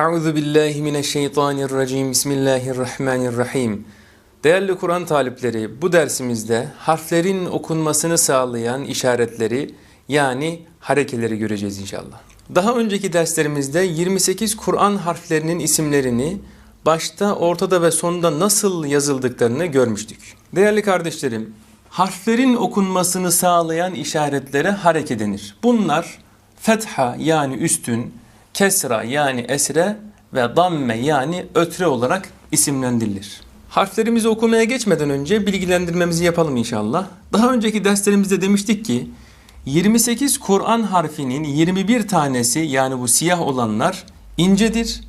Euzu billahi mineşşeytanirracim. Bismillahirrahmanirrahim. Değerli Kur'an talipleri, bu dersimizde harflerin okunmasını sağlayan işaretleri yani harekeleri göreceğiz inşallah. Daha önceki derslerimizde 28 Kur'an harflerinin isimlerini başta, ortada ve sonda nasıl yazıldıklarını görmüştük. Değerli kardeşlerim, harflerin okunmasını sağlayan işaretlere hareke denir. Bunlar fetha yani üstün, kesra yani esre ve damme yani ötre olarak isimlendirilir. Harflerimizi okumaya geçmeden önce bilgilendirmemizi yapalım inşallah. Daha önceki derslerimizde demiştik ki 28 Kur'an harfinin 21 tanesi yani bu siyah olanlar incedir.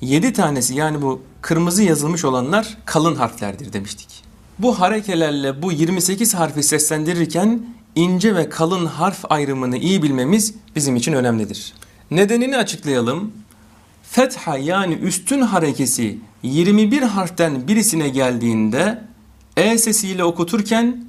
7 tanesi yani bu kırmızı yazılmış olanlar kalın harflerdir demiştik. Bu harekelerle bu 28 harfi seslendirirken ince ve kalın harf ayrımını iyi bilmemiz bizim için önemlidir. Nedenini açıklayalım. Fetha yani üstün harekesi 21 harften birisine geldiğinde E sesiyle okuturken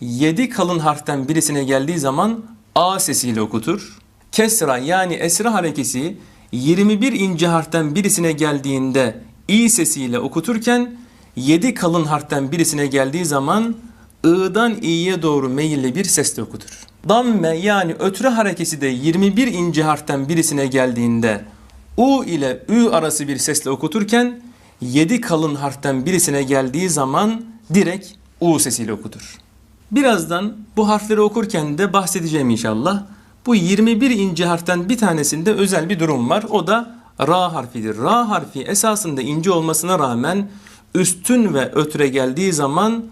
7 kalın harften birisine geldiği zaman A sesiyle okutur. Kesra yani esra harekesi 21 ince harften birisine geldiğinde İ sesiyle okuturken 7 kalın harften birisine geldiği zaman I'dan İ'ye doğru meyilli bir sesle okutur. Damme yani ötürü harekesi de 21 ince harften birisine geldiğinde U ile Ü arası bir sesle okuturken 7 kalın harften birisine geldiği zaman direkt U sesiyle okutur. Birazdan bu harfleri okurken de bahsedeceğim inşallah. Bu 21 ince harften bir tanesinde özel bir durum var. O da Ra harfidir. Ra harfi esasında ince olmasına rağmen üstün ve ötüre geldiği zaman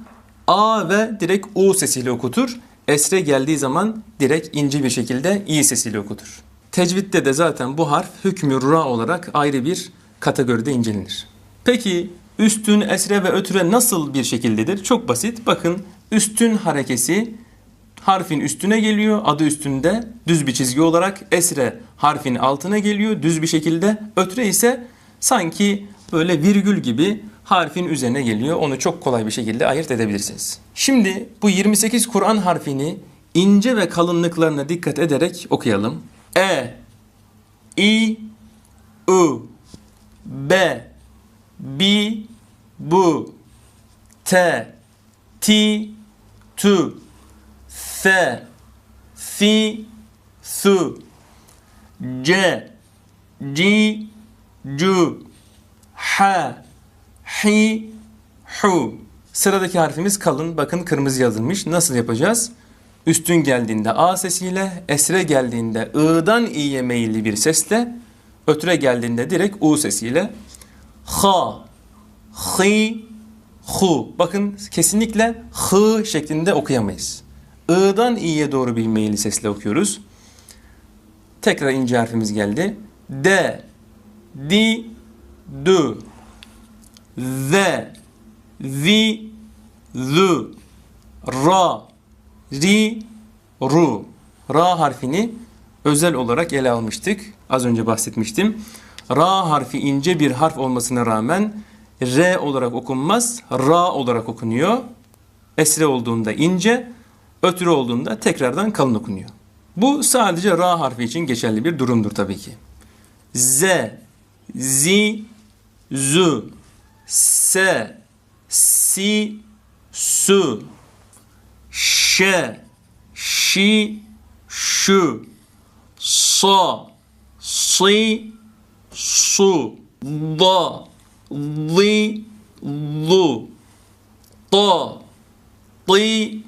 A ve direkt U sesiyle okutur. Esre geldiği zaman direkt ince bir şekilde İ sesiyle okutur. Tecvitte de zaten bu harf hükmü ra olarak ayrı bir kategoride incelenir. Peki üstün, esre ve ötüre nasıl bir şekildedir? Çok basit. Bakın üstün harekesi harfin üstüne geliyor. Adı üstünde düz bir çizgi olarak esre harfin altına geliyor düz bir şekilde. Ötüre ise sanki böyle virgül gibi harfin üzerine geliyor. Onu çok kolay bir şekilde ayırt edebilirsiniz. Şimdi bu 28 Kur'an harfini ince ve kalınlıklarına dikkat ederek okuyalım. E, I, U, B, B, Bu, T, T, Tu, F, Fi, Su, C, C, Cu, H, Hi, Hu. Sıradaki harfimiz kalın. Bakın kırmızı yazılmış. Nasıl yapacağız? Üstün geldiğinde A sesiyle, esre geldiğinde I'dan İ'ye meyilli bir sesle, ötüre geldiğinde direkt U sesiyle Ha, Hi, Hu. Bakın kesinlikle Hı şeklinde okuyamayız. I'dan İ'ye doğru bir meyilli sesle okuyoruz. Tekrar ince harfimiz geldi. D, Di, Du, Ve, Vi, Zu, Ra, Ri, Ru. Ra harfini özel olarak ele almıştık. Az önce bahsetmiştim. Ra harfi ince bir harf olmasına rağmen R olarak okunmaz, Ra olarak okunuyor. Esre olduğunda ince, ötürü olduğunda tekrardan kalın okunuyor. Bu sadece Ra harfi için geçerli bir durumdur tabii ki. Z, Z, Z, S, Si, Su, Ş, Şi, Şu, Sa, Si, Su, Da, Zi, Zu, Ta, Ti,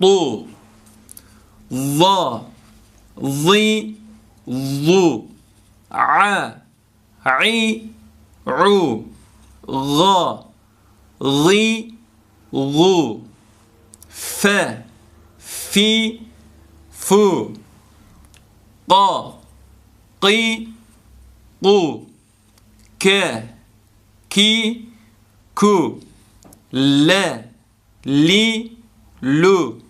Tu, Za, Zi, Zu, A, I, U, Ga, Zi, Zu, Fe, Fi, Fu, Qa, Qi, Qu, Ke, Ki, Ku, Le, Li, Lu,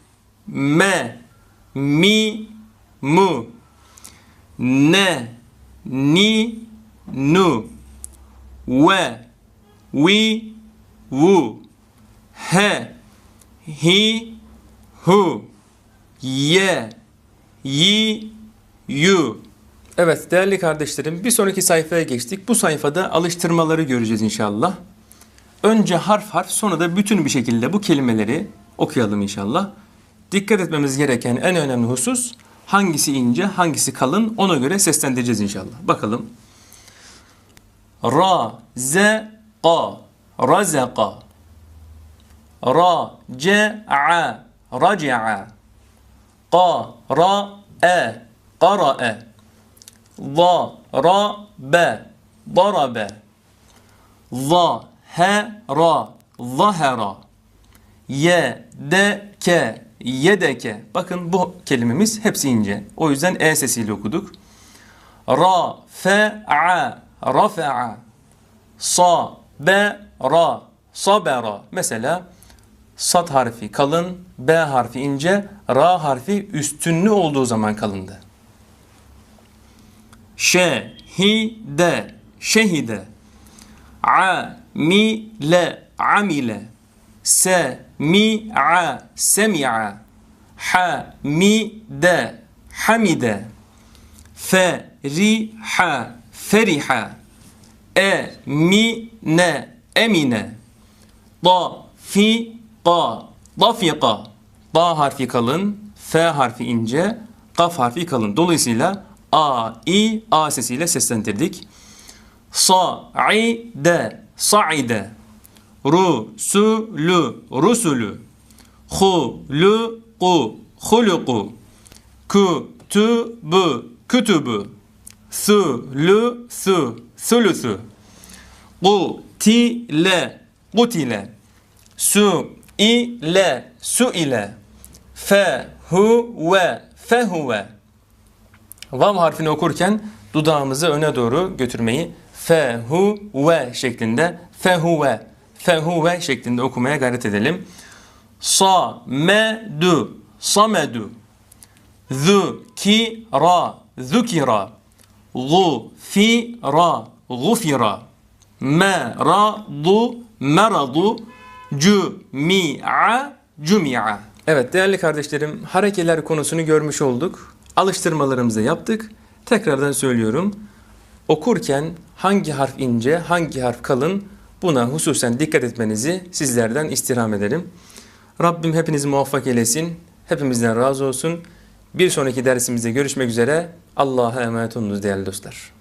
Me, Mi, Mu, Ne, Ni, Nu, We, We, Wu, He, Hi, Hu, Ye, Yi, Yu, Evet değerli kardeşlerim bir sonraki sayfaya geçtik. Bu sayfada alıştırmaları göreceğiz inşallah. Önce harf harf sonra da bütün bir şekilde bu kelimeleri okuyalım inşallah. Dikkat etmemiz gereken en önemli husus hangisi ince hangisi kalın ona göre seslendireceğiz inşallah. Bakalım. Ra, ze, ka, razaka. Ra, ce, a, raci'a. Ka, ra, e, qara'e. Za, ra, be, darabe. Za, he, ra, zahera. Ye, de, ke, yedeke. Bakın bu kelimemiz hepsi ince. O yüzden e sesiyle okuduk. Ra, fe, a, rafa'a. Sa, be, ra, sabera. Mesela sat harfi kalın, b harfi ince, ra harfi üstünlü olduğu zaman kalındı. Şehide, şehide. Amile, amile. Semi'a, semi'a. Hamide, hamide. Feriha, feriha. Emine, emine. Dafika, dafika. Da harfi kalın, F harfi ince, Kaf harfi kalın. Dolayısıyla A, I, A sesiyle seslendirdik. Sa'ide, sa'ide. Rusulü, rusulü. Huluku, huluku. Kütübü, kütübü. Sülüsü, sülüsü. Kutile, kutile. Su ile, su ile. Fehuve, fehuve. Vav harfini okurken dudağımızı öne doğru götürmeyi fehuve şeklinde fehuve, fehuve şeklinde okumaya gayret edelim. Samedu, samedu. Zükira, zükira. Gufira, gufira. Meradu, meradu. Cümi'a, cümi'a. Evet değerli kardeşlerim harekeler konusunu görmüş olduk. Alıştırmalarımızı yaptık. Tekrardan söylüyorum. Okurken hangi harf ince, hangi harf kalın buna hususen dikkat etmenizi sizlerden istirham ederim. Rabbim hepinizi muvaffak eylesin. Hepimizden razı olsun. Bir sonraki dersimizde görüşmek üzere. Allah'a emanet olunuz değerli dostlar.